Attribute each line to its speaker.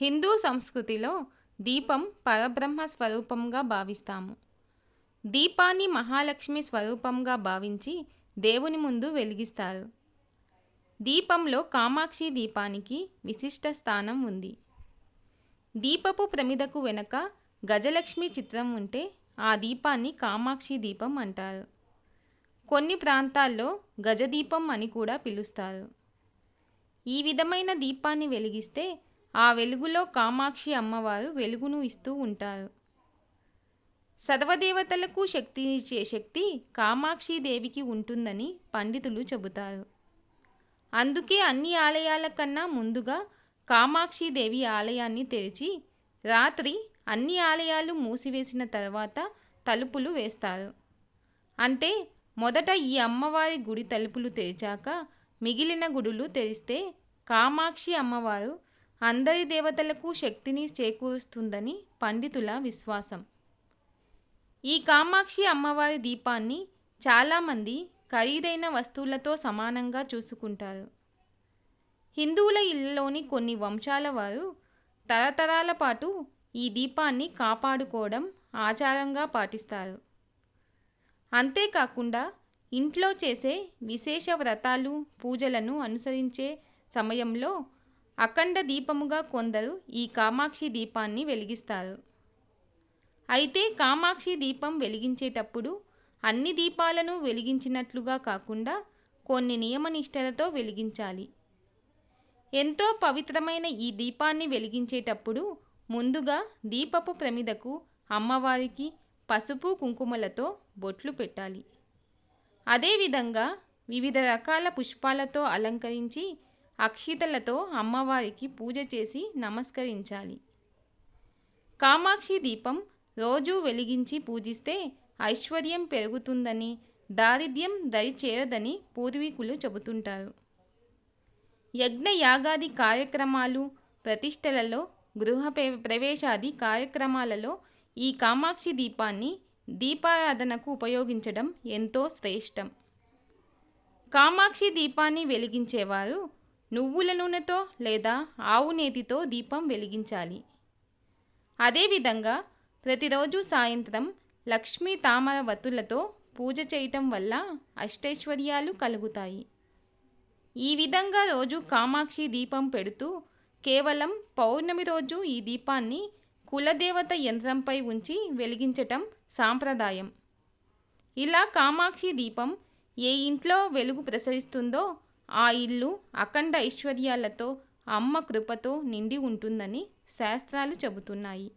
Speaker 1: హిందూ సంస్కృతిలో దీపం పరబ్రహ్మ స్వరూపంగా భావిస్తాము. దీపాన్ని మహాలక్ష్మి స్వరూపంగా భావించి దేవుని ముందు వెలిగిస్తారు. దీపంలో కామాక్షి దీపానికి విశిష్ట స్థానం ఉంది. దీపపు ప్రమిదకు వెనక గజలక్ష్మి చిత్రం ఉంటే ఆ దీపాన్ని కామాక్షి దీపం అంటారు. కొన్ని ప్రాంతాల్లో గజదీపం అని కూడా పిలుస్తారు. ఈ విధమైన దీపాన్ని వెలిగిస్తే ఆ వెలుగులో కామాక్షి అమ్మవారు వెలుగును ఇస్తూ ఉంటారు. సర్వదేవతలకు శక్తినిచ్చే శక్తి కామాక్షి దేవికి ఉంటుందని పండితులు చెబుతారు. అందుకే అన్ని ఆలయాల కన్నా ముందుగా కామాక్షి దేవి ఆలయాన్ని తెరిచి రాత్రి అన్ని ఆలయాలు మూసివేసిన తర్వాత తలుపులు వేస్తారు. అంటే మొదట ఈ అమ్మవారి గుడి తలుపులు తెరిచాక మిగిలిన గుడులు తెరిస్తే కామాక్షి అమ్మవారు అందరి దేవతలకు శక్తిని చేకూరుస్తుందని పండితుల విశ్వాసం. ఈ కామాక్షి అమ్మవారి దీపాన్ని చాలామంది ఖరీదైన వస్తువులతో సమానంగా చూసుకుంటారు. హిందువుల ఇళ్ళలోని కొన్ని వంశాల వారు తరతరాల పాటు ఈ దీపాన్ని కాపాడుకోవడం ఆచారంగా పాటిస్తారు. అంతేకాకుండా ఇంట్లో చేసే విశేష వ్రతాలు పూజలను అనుసరించే సమయంలో అఖండ దీపముగా కొందరు ఈ కామాక్షి దీపాన్ని వెలిగిస్తారు. అయితే కామాక్షి దీపం వెలిగించేటప్పుడు అన్ని దీపాలను వెలిగించినట్లుగా కాకుండా కొన్ని నియమనిష్టలతో వెలిగించాలి. ఎంతో పవిత్రమైన ఈ దీపాన్ని వెలిగించేటప్పుడు ముందుగా దీపపు ప్రమిదకు అమ్మవారికి పసుపు కుంకుమలతో బొట్లు పెట్టాలి. అదేవిధంగా వివిధ రకాల పుష్పాలతో అలంకరించి అక్షితలతో అమ్మవారికి పూజ చేసి నమస్కరించాలి. కామాక్షి దీపం రోజూ వెలిగించి పూజిస్తే ఐశ్వర్యం పెరుగుతుందని దారిద్ర్యం దరిచేరదని పూర్వీకులు చెబుతుంటారు. యజ్ఞ యాగాది కార్యక్రమాలు ప్రతిష్టలలో గృహ ప్రవేశాది కార్యక్రమాలలో ఈ కామాక్షి దీపాన్ని దీపారాధనకు ఉపయోగించడం ఎంతో శ్రేష్టం. కామాక్షి దీపాన్ని వెలిగించేవారు నువ్వుల నూనెతో లేదా ఆవు నేతితో దీపం వెలిగించాలి. అదేవిధంగా ప్రతిరోజు సాయంత్రం లక్ష్మీ తామర వత్తులతో పూజ చేయటం వల్ల అష్టైశ్వర్యాలు కలుగుతాయి. ఈ విధంగా రోజు కామాక్షి దీపం పెడుతూ కేవలం పౌర్ణమి రోజు ఈ దీపాన్ని కులదేవత యంత్రంపై ఉంచి వెలిగించటం సాంప్రదాయం. ఇలా కామాక్షి దీపం ఏ ఇంట్లో వెలుగు ప్రసరిస్తుందో ఆ ఇల్లు అఖండ ఐశ్వర్యాలతో అమ్మ కృపతో నిండి ఉంటుందని శాస్త్రాలు చెబుతున్నాయి.